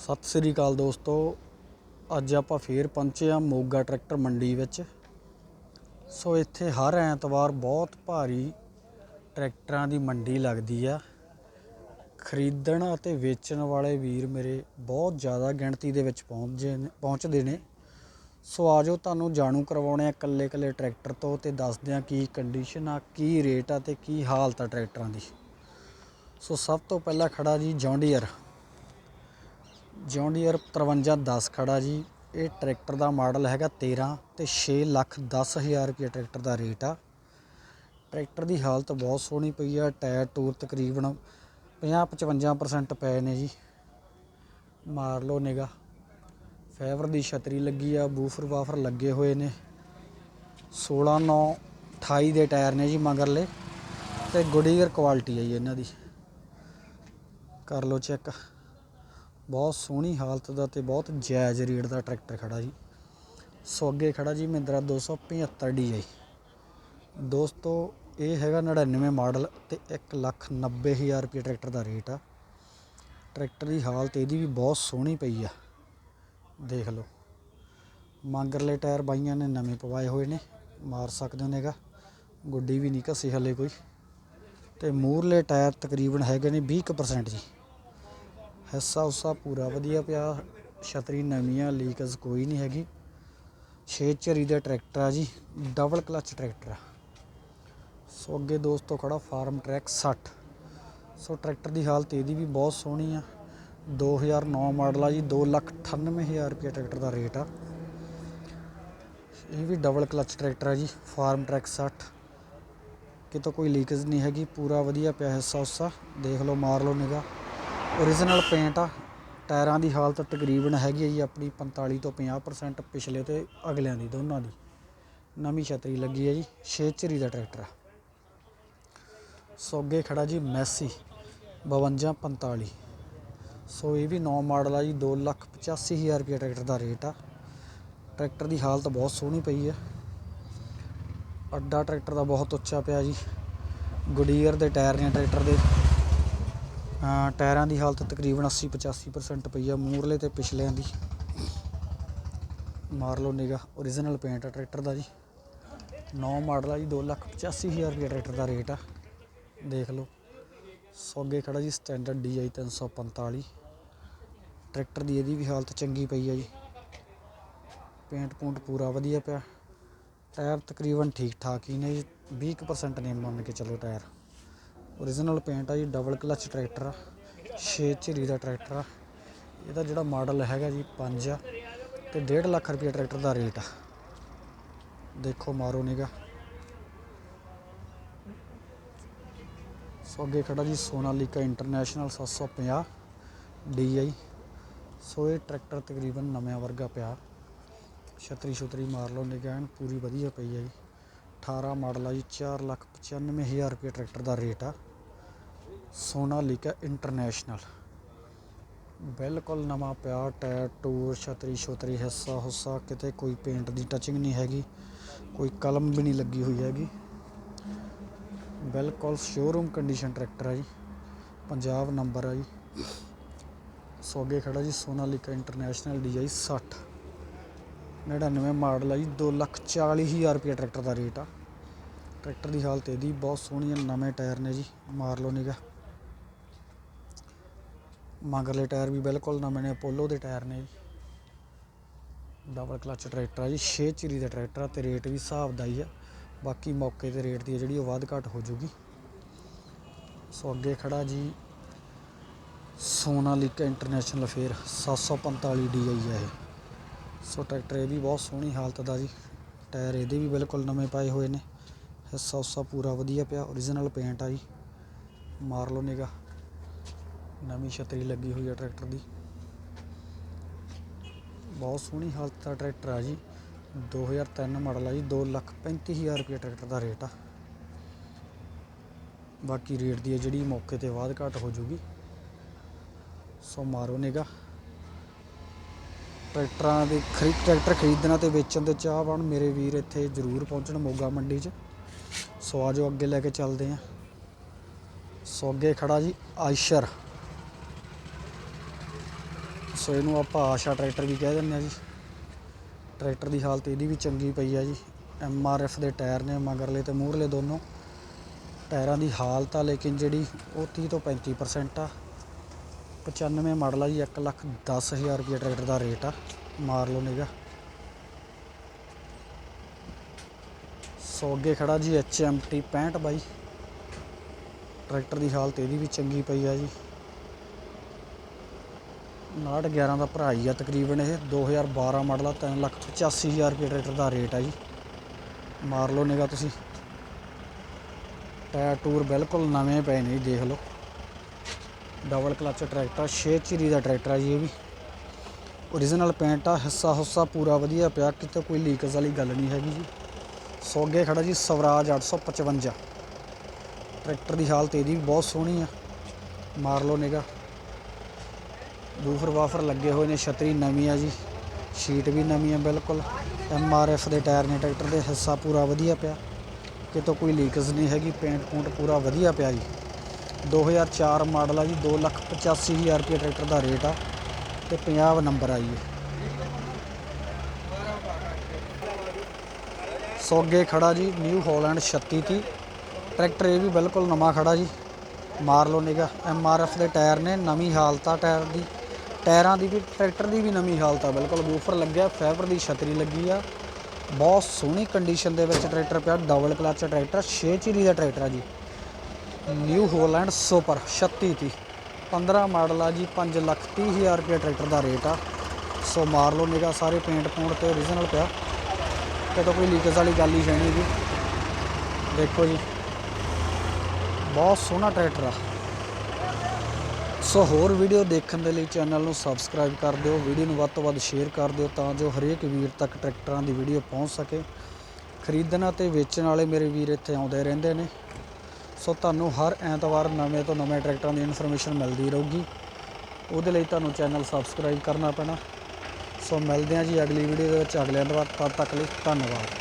ਸਤਿ ਸ੍ਰੀ ਅਕਾਲ ਦੋਸਤੋ। ਅੱਜ ਆਪਾਂ ਫੇਰ ਪਹੁੰਚੇ ਆ ਮੋਗਾ ਟਰੈਕਟਰ ਮੰਡੀ ਵਿੱਚ। ਸੋ ਇੱਥੇ ਹਰ ਐਤਵਾਰ ਬਹੁਤ ਭਾਰੀ ਟਰੈਕਟਰਾਂ ਦੀ ਮੰਡੀ ਲੱਗਦੀ ਆ। ਖਰੀਦਣ ਅਤੇ ਵੇਚਣ ਵਾਲੇ ਵੀਰ ਮੇਰੇ ਬਹੁਤ ਜ਼ਿਆਦਾ ਗਿਣਤੀ ਦੇ ਵਿੱਚ ਪਹੁੰਚੇ ਨੇ, ਪਹੁੰਚਦੇ ਨੇ। ਸੋ ਆਜੋ ਤੁਹਾਨੂੰ ਜਾਣੂ ਕਰਵਾਉਣੇ ਆ ਇਕੱਲੇ ਇਕੱਲੇ ਟਰੈਕਟਰ ਤੋਂ ਤੇ ਦੱਸਦੇ ਆ ਕੀ ਕੰਡੀਸ਼ਨ ਆ, ਕੀ ਰੇਟ ਆ ਤੇ ਕੀ ਹਾਲਤ ਆ ਟਰੈਕਟਰਾਂ ਦੀ। ਸੋ ਸਭ ਤੋਂ ਪਹਿਲਾਂ ਖੜਾ ਜੀ ਜੌਂਡੀਅਰ। ਜੌਂਡੀਅਰ 5310 ਖੜਾ ਜੀ। ਇਹ ਟਰੈਕਟਰ ਦਾ ਮਾਡਲ ਹੈਗਾ 13 ਤੇ 6 ਲੱਖ 10 ਹਜ਼ਾਰ ਰੁਪਏ ਟਰੈਕਟਰ ਦਾ ਰੇਟ ਆ। ਟਰੈਕਟਰ ਦੀ ਹਾਲਤ ਬਹੁਤ ਸੋਹਣੀ ਪਈ ਆ, ਟਾਇਰ ਟੂਰ ਤਕਰੀਬਨ 50-55% ਪਏ ਨੇ ਜੀ। ਮਾਰ ਲਓ ਨਿਗਾ ਫੈਵਰ ਦੀ ਛਤਰੀ ਲੱਗੀ ਆ, ਬੂਫਰ ਵਾਫਰ ਲੱਗੇ ਹੋਏ ਨੇ। 16 9 28 ਦੇ ਟਾਇਰ ਨੇ ਜੀ ਮਗਰਲੇ ਤੇ ਗੁਡੀਅਰ ਕੁਆਲਿਟੀ ਆ ਜੀ ਇਹਨਾਂ ਦੀ। ਕਰ ਲਓ ਚੈੱਕ। ਬਹੁਤ ਸੋਹਣੀ ਹਾਲਤ ਦਾ ਤੇ ਬਹੁਤ ਜਾਇਜ਼ ਰੇਟ ਦਾ ਟਰੈਕਟਰ ਖੜਾ ਜੀ। ਸੋ ਅੱਗੇ ਖੜਾ ਜੀ ਮਹਿੰਦਰਾ 275 DI ਦੋਸਤੋ, ਇਹ ਹੈਗਾ 99 ਮਾਡਲ ਤੇ 190000 ਰੁਪਏ ਟਰੈਕਟਰ ਦਾ ਰੇਟ ਆ। ਟਰੈਕਟਰ ਦੀ ਹਾਲਤ ਇਹਦੀ ਵੀ ਬਹੁਤ ਸੋਹਣੀ ਪਈ ਆ। ਦੇਖ ਲਓ। ਮੰਗਰਲੇ ਟਾਇਰ ਬਾਈਆਂ ਨੇ ਨਵੇਂ ਪਵਾਏ ਹੋਏ ਨੇ, ਮਾਰ ਸਕਦੇ ਹੋ ਨੇਗਾ ਗੁੱਡੀ ਵੀ ਨਹੀਂ ਘਸੀ ਹਲੇ ਕੋਈ। ਤੇ ਮੂਰਲੇ ਟਾਇਰ ਤਕਰੀਬਨ ਹੈਗੇ ਨੇ 20% ਜੀ। ਹਿੱਸਾ ਉਸਾ ਪੂਰਾ ਵਧੀਆ ਪਿਆ। ਛਤਰੀ ਨਵੀਂ ਆ ਲੀਕਸ ਕੋਈ ਨਹੀਂ ਹੈਗੀ। ਛੇ ਝਰੀ ਦਾ ਟਰੈਕਟਰ ਆ ਜੀ ਡਬਲ ਕਲਚ ਟਰੈਕਟਰ ਆ। ਸੋ ਅੱਗੇ ਦੋਸਤੋ ਖੜਾ ਫਾਰਮ ਟਰੈਕ 60 ਸੋ ਟਰੈਕਟਰ ਦੀ ਹਾਲਤ ਇਹਦੀ ਵੀ ਬਹੁਤ ਸੋਹਣੀ ਆ। 2009 ਮਾਡਲ ਆ ਜੀ 298000 ਰੁਪਏ ਟਰੈਕਟਰ ਦਾ ਰੇਟ ਆ। ਇਹ ਵੀ ਡਬਲ ਕਲਚ ਟਰੈਕਟਰ ਆ ਜੀ, ਫਾਰਮ ਟਰੈਕ 60 ਕਿਤੋਂ ਕੋਈ ਲੀਕੇਜ ਨਹੀਂ ਹੈਗੀ, ਪੂਰਾ ਵਧੀਆ ਪਿਆ ਹਿੱਸਾ ਉਸਾ। ਦੇਖ ਲਓ, ਮਾਰ ਲਓ ਨਿਗਾ ਓਰੀਜਨਲ ਪੇਂਟ ਆ। ਟਾਇਰਾਂ ਦੀ ਹਾਲਤ ਤਕਰੀਬਨ ਹੈਗੀ ਹੈ ਜੀ ਆਪਣੀ 45 ਤੋਂ 50% ਪਿਛਲੇ ਤੇ ਅਗਲਿਆਂ ਦੀ, ਦੋਨਾਂ ਦੀ। ਨਵੀਂ ਛਤਰੀ ਲੱਗੀ ਹੈ ਜੀ ਛੇ ਝਰੀ ਦਾ ਟਰੈਕਟਰ ਆ। ਸੋ ਅੱਗੇ ਖੜਾ ਜੀ ਮੈਸੀ 5245 ਸੋ ਇਹ ਵੀ 9 ਮਾਡਲ ਆ ਜੀ 285000 ਰੁਪਏ ਟਰੈਕਟਰ ਦਾ ਰੇਟ ਆ। ਟਰੈਕਟਰ ਦੀ ਹਾਲਤ ਬਹੁਤ ਸੋਹਣੀ ਪਈ ਆ। ਅੱਡਾ ਟਰੈਕਟਰ ਦਾ ਬਹੁਤ ਉੱਚਾ ਪਿਆ ਜੀ। ਗੁਡੀਅਰ ਦੇ ਟਾਇਰ ਨੇ ਟਰੈਕਟਰ ਦੇ। ਟਾਇਰਾਂ ਦੀ ਹਾਲਤ ਤਕਰੀਬਨ 80 85% ਪਈ ਆ ਮੂਰਲੇ ਤੇ ਪਿਛਲਿਆਂ ਦੀ। ਮਾਰ ਲਓ ਨਿਗਾ ਓਰੀਜਨਲ ਪੇਂਟ ਆ ਟਰੈਕਟਰ ਦਾ ਜੀ। 9 ਮਾਡਲ ਆ ਜੀ 285000 ਰੁਪਏ ਟਰੈਕਟਰ ਦਾ ਰੇਟ ਆ। ਦੇਖ ਲਓ ਸੋ ਅੱਗੇ ਖੜਾ ਜੀ ਸਟੈਂਡਰਡ DI 345 ਟਰੈਕਟਰ ਦੀ ਇਹਦੀ ਵੀ ਹਾਲਤ ਚੰਗੀ ਪਈ ਆ ਜੀ। ਪੇਂਟ ਪੂੰਟ ਪੂਰਾ ਵਧੀਆ ਪਿਆ। ਟਾਇਰ ਤਕਰੀਬਨ ਠੀਕ ਠਾਕ ਹੀ ਨੇ ਜੀ 20% ਨੇ ਮੰਨ ਕੇ ਚੱਲੋ ਟਾਇਰ। ਓਰੀਜਨਲ ਪੇਂਟ ਆ ਜੀ ਡਬਲ ਕਲਚ ਟਰੈਕਟਰ ਆ 6 ਝਿਰੀ ਦਾ ਟਰੈਕਟਰ ਆ। ਇਹਦਾ ਜਿਹੜਾ ਮਾਡਲ ਹੈਗਾ ਜੀ 5 ਆ ਤੇ 1.5 ਲੱਖ ਰੁਪਏ ਟਰੈਕਟਰ ਦਾ ਰੇਟ ਆ। ਦੇਖੋ, ਮਾਰੋ ਨਿਗਾ ਸੋ ਅੱਗੇ ਖੜਾ ਜੀ, ਸੋਨਾਲੀਕਾ ਇੰਟਰਨੈਸ਼ਨਲ 750 DI ਸੋ ਇਹ ਟਰੈਕਟਰ ਤਕਰੀਬਨ ਨਵੇਂ ਵਰਗਾ ਪਿਆ। ਛਤਰੀ ਛੁਤਰੀ ਮਾਰ ਲਓ ਨਿਗਾਹ ਪੂਰੀ ਵਧੀਆ ਪਈ ਹੈ ਜੀ। 18 ਮਾਡਲ ਆ ਜੀ 495000 ਰੁਪਏ ਟਰੈਕਟਰ ਦਾ ਰੇਟ ਆ। ਸੋਨਾਲੀਕਾ ਇੰਟਰਨੈਸ਼ਨਲ। ਬਿਲਕੁਲ ਨਵਾਂ ਪਿਆ ਟਾਇਰ ਟੂਰ ਛਤਰੀ ਛੁਤਰੀ, ਹਿੱਸਾ ਹੁੱਸਾ, ਕਿਤੇ ਕੋਈ ਪੇਂਟ ਦੀ ਟਚਿੰਗ ਨਹੀਂ ਹੈਗੀ, ਕੋਈ ਕਲਮ ਵੀ ਨਹੀਂ ਲੱਗੀ ਹੋਈ ਹੈਗੀ। ਬਿਲਕੁਲ ਸ਼ੋਰੂਮ ਕੰਡੀਸ਼ਨ ਟਰੈਕਟਰ ਆ ਜੀ, ਪੰਜਾਬ ਨੰਬਰ ਆ ਜੀ। ਸੋ ਅੱਗੇ ਖੜਾ ਜੀ ਸੋਨਾਲੀਕਾ ਇੰਟਰਨੈਸ਼ਨਲ DI 60 99 ਮਾਡਲ ਆ ਜੀ 240000 ਰੁਪਏ ਟਰੈਕਟਰ ਦਾ ਰੇਟ ਆ। ਟਰੈਕਟਰ ਦੀ ਹਾਲਤ ਇਹਦੀ ਬਹੁਤ ਸੋਹਣੀ ਹੈ ਨਵੇਂ ਟਾਇਰ ਨੇ ਜੀ, ਮਾਰ ਲਓ ਨਿਗਾ ਮਗਰਲੇ ਟਾਇਰ ਵੀ ਬਿਲਕੁਲ ਨਵੇਂ ਨੇ ਅਪੋਲੋ ਦੇ ਟਾਇਰ ਨੇ ਜੀ। ਡਬਲ ਕਲਚ ਟਰੈਕਟਰ ਆ ਜੀ 6 ਚਿਰੀ ਦਾ ਟਰੈਕਟਰ ਆ ਤੇ ਰੇਟ ਵੀ ਹਿਸਾਬ ਦਾ ਹੀ ਆ। ਬਾਕੀ ਮੌਕੇ ਤੇ ਰੇਟ ਦੀ ਆ ਜਿਹੜੀ ਉਹ ਵੱਧ ਘੱਟ ਹੋ ਜੂਗੀ। ਸੋ ਅੱਗੇ ਖੜਾ ਜੀ ਸੋਨਾਲੀਕਾ ਇੰਟਰਨੈਸ਼ਨਲ ਫੇਰ 745 DI ਆ ਇਹ। ਸੋ ਟਰੈਕਟਰ ਇਹ ਵੀ ਬਹੁਤ ਸੋਹਣੀ ਹਾਲਤ ਦਾ ਜੀ। ਟਾਇਰ ਇਹਦੇ ਵੀ ਬਿਲਕੁਲ ਨਵੇਂ ਪਾਏ ਹੋਏ ਨੇ। ਹਿੱਸਾ ਉਸਾ ਪੂਰਾ ਵਧੀਆ ਪਿਆ ਓਰੀਜਨਲ ਪੇਂਟ ਆ ਜੀ। ਮਾਰ ਲਓ ਨਿਗਾ ਨਵੀਂ ਛਤਰੀ ਲੱਗੀ ਹੋਈ ਆ ਟਰੈਕਟਰ ਦੀ। ਬਹੁਤ ਸੋਹਣੀ ਹਾਲਤ ਦਾ ਟਰੈਕਟਰ ਆ ਜੀ। 2003 ਮਾਡਲ ਆ ਜੀ 235000 ਰੁਪਏ ਟਰੈਕਟਰ ਦਾ ਰੇਟ ਆ। ਬਾਕੀ ਰੇਟ ਦੀ ਹੈ ਜਿਹੜੀ ਮੌਕੇ ਤੇ ਬਾਅਦ ਘੱਟ ਹੋ ਜੂਗੀ, ਸੋ ਮਾਰੋ ਨਿਗਾ ਟਰੈਕਟਰਾਂ ਦੇ ਖਰੀਦ, ਟਰੈਕਟਰ ਖਰੀਦਣਾ ਤੇ ਵੇਚਣ ਦੇ ਚਾਹਵਾਨ ਮੇਰੇ ਵੀਰ ਇੱਥੇ ਜ਼ਰੂਰ ਪਹੁੰਚਣ ਮੋਗਾ ਮੰਡੀ 'ਚ। ਸੋ ਆਜੋ ਅੱਗੇ ਲੈ ਕੇ ਚੱਲਦੇ ਆਂ। ਸੋ ਅੱਗੇ ਖੜਾ ਜੀ, ਆਇਸ਼ਰ। ਸੋ ਇਹਨੂੰ ਆਪਾਂ ਆਸ਼ਾ ਟਰੈਕਟਰ ਵੀ ਕਹਿ ਦਿੰਦੇ ਆ ਜੀ। ਟਰੈਕਟਰ ਦੀ ਹਾਲਤ ਇਹਦੀ ਵੀ ਚੰਗੀ ਪਈ ਆ ਜੀ। ਐਮ ਆਰ ਐਫ ਦੇ ਟਾਇਰ ਨੇ, ਮਗਰਲੇ ਤੇ ਮੂਹਰਲੇ ਦੋਨੋਂ। ਟਾਇਰਾਂ ਦੀ ਹਾਲਤ ਆ, ਲੇਕਿਨ ਜਿਹੜੀ ਉਹ 30 ਤੋਂ 35% ਆ। 95 ਮਾਡਲ ਆ ਜੀ 1 ਲੱਖ 10 ਹਜ਼ਾਰ ਰੁਪਏ ਟਰੈਕਟਰ ਦਾ ਰੇਟ ਆ। ਮਾਰ ਲਓ ਨਿਗਾ ਸੋ ਅੱਗੇ ਖੜਾ ਜੀ ਐਚ ਐਮ ਟੀ 65 ਬਾਈ। ਟਰੈਕਟਰ ਦੀ ਹਾਲਤ ਇਹਦੀ ਵੀ ਚੰਗੀ ਪਈ ਆ ਜੀ। 911 ਦਾ ਭਰਾ ਹੀ ਆ, ਤਕਰੀਬਨ ਇਹ 2012 ਮਾਡਲ ਆ 3 ਲੱਖ 85 ਹਜ਼ਾਰ ਰੁਪਏ ਟਰੈਕਟਰ ਦਾ ਰੇਟ ਆ ਜੀ। ਮਾਰ ਲਓ ਨਿਗਾ ਤੁਸੀਂ। ਟਾਇਰ ਟੂਰ ਬਿਲਕੁਲ ਨਵੇਂ ਪਏ ਨੇ ਜੀ, ਦੇਖ ਲਓ। ਡਬਲ ਕਲਚ ਟਰੈਕਟਰ 6 ਚੀਰੀ ਦਾ ਟਰੈਕਟਰ ਆ ਜੀ ਇਹ ਵੀ। ਓਰੀਜਨਲ ਪੇਂਟ ਆ, ਹਿੱਸਾ ਹੁੱਸਾ ਪੂਰਾ ਵਧੀਆ ਪਿਆ, ਕਿਤੇ ਕੋਈ ਲੀਕਸ ਵਾਲੀ ਗੱਲ ਨਹੀਂ ਹੈਗੀ ਜੀ। ਸੋ ਅੱਗੇ ਖੜਾ ਜੀ, ਸਵਰਾਜ 855 ਟਰੈਕਟਰ ਦੀ ਹਾਲਤ ਇਹਦੀ ਵੀ ਬਹੁਤ ਸੋਹਣੀ ਆ। ਮਾਰ ਲਓ ਨਿਗਾ ਬੂਫਰ ਵਾਫਰ ਲੱਗੇ ਹੋਏ ਨੇ, ਛਤਰੀ ਨਵੀਂ ਆ ਜੀ। ਸ਼ੀਟ ਵੀ ਨਵੀਂ ਆ ਬਿਲਕੁਲ। ਐਮ ਆਰ ਐਫ ਦੇ ਟਾਇਰ ਨੇ ਟਰੈਕਟਰ ਦੇ ਹਿੱਸਾ ਪੂਰਾ ਵਧੀਆ ਪਿਆ। ਕਿਤੋਂ ਕੋਈ ਲੀਕਸ ਨਹੀਂ ਹੈਗੀ ਪੇਂਟ ਪੂੰਟ ਪੂਰਾ ਵਧੀਆ ਪਿਆ ਜੀ। 2004 ਮਾਡਲ ਆ ਜੀ 285000 ਰੁਪਏ ਟਰੈਕਟਰ ਦਾ ਰੇਟ ਆ ਤੇ 50 ਨੰਬਰ ਆ ਜੀ ਇਹ। ਸੋ ਖੜਾ ਜੀ ਨਿਊ ਹਾਲੈਂਡ 3630 ਟਰੈਕਟਰ ਇਹ ਵੀ ਬਿਲਕੁਲ ਨਵਾਂ ਖੜਾ ਜੀ। ਮਾਰ ਲਓ ਨਿਗਾ ਐਮ ਆਰ ਐਫ ਦੇ ਟਾਇਰ ਨੇ, ਨਵੀਂ ਹਾਲਤ ਆ ਟਾਇਰ ਦੀ। ਟਾਇਰਾਂ ਦੀ ਵੀ, ਟਰੈਕਟਰ ਦੀ ਵੀ ਨਵੀਂ ਹਾਲਤ ਆ, ਬਿਲਕੁਲ ਬੂਫਰ ਲੱਗਿਆ, ਫਾਈਬਰ ਦੀ ਛਤਰੀ ਲੱਗੀ ਆ। ਬਹੁਤ ਸੋਹਣੀ ਕੰਡੀਸ਼ਨ ਦੇ ਵਿੱਚ ਟਰੈਕਟਰ ਪਿਆ ਡਬਲ ਕਲਚ ਟਰੈਕਟਰ 6 ਚੀਰੀ ਦਾ ਟਰੈਕਟਰ ਆ ਜੀ। ਨਿਊ ਹੋਲੈਂਡ ਸੁਪਰ 3630 15 ਮਾਡਲ ਆ ਜੀ 5 ਲੱਖ 30 ਹਜ਼ਾਰ ਰੁਪਏ ਟਰੈਕਟਰ ਦਾ ਰੇਟ ਆ। ਸੋ ਮਾਰ ਲਓ ਨਿਗਾ ਸਾਰੇ ਪੇਂਟ ਪੂੰਟ ਤੇ ਓਰੀਜਨਲ ਪਿਆ। ਕਿਤੋਂ ਕੋਈ ਲੀਕੇਜ ਵਾਲੀ ਗੱਲ ਹੀ ਹੈ ਨਹੀਂ ਜੀ। ਦੇਖੋ ਜੀ, ਬਹੁਤ ਸੋਹਣਾ ਟਰੈਕਟਰ ਆ। ਸੋ ਹੋਰ ਵੀਡੀਓ ਦੇਖਣ ਦੇ ਲਈ ਚੈਨਲ ਨੂੰ ਸਬਸਕ੍ਰਾਈਬ ਕਰ ਦਿਓ, ਵੀਡੀਓ ਨੂੰ ਵੱਧ ਤੋਂ ਵੱਧ ਸ਼ੇਅਰ ਕਰ ਦਿਓ ਤਾਂ ਜੋ ਹਰੇਕ ਵੀਰ ਤੱਕ ਟਰੈਕਟਰਾਂ ਦੀ ਵੀਡੀਓ ਪਹੁੰਚ ਸਕੇ। ਖਰੀਦਣ ਅਤੇ ਵੇਚਣ ਵਾਲੇ ਮੇਰੇ ਵੀਰ ਇੱਥੇ ਆਉਂਦੇ ਰਹਿੰਦੇ ਨੇ। ਸੋ ਤੁਹਾਨੂੰ ਹਰ ਐਤਵਾਰ ਨਵੇਂ ਤੋਂ ਨਵੇਂ ਟਰੈਕਟਰਾਂ ਦੀ ਇਨਫੋਰਮੇਸ਼ਨ ਮਿਲਦੀ ਰਹੂਗੀ। ਉਹਦੇ ਲਈ ਤੁਹਾਨੂੰ ਚੈਨਲ ਸਬਸਕ੍ਰਾਈਬ ਕਰਨਾ ਪੈਣਾ। ਸੋ ਮਿਲਦੇ ਹਾਂ ਜੀ ਅਗਲੀ ਵੀਡੀਓ ਦੇ ਵਿੱਚ। ਅਗਲੇ ਐਤਵਾਰ ਤਦ ਤੱਕ ਲਈ ਧੰਨਵਾਦ।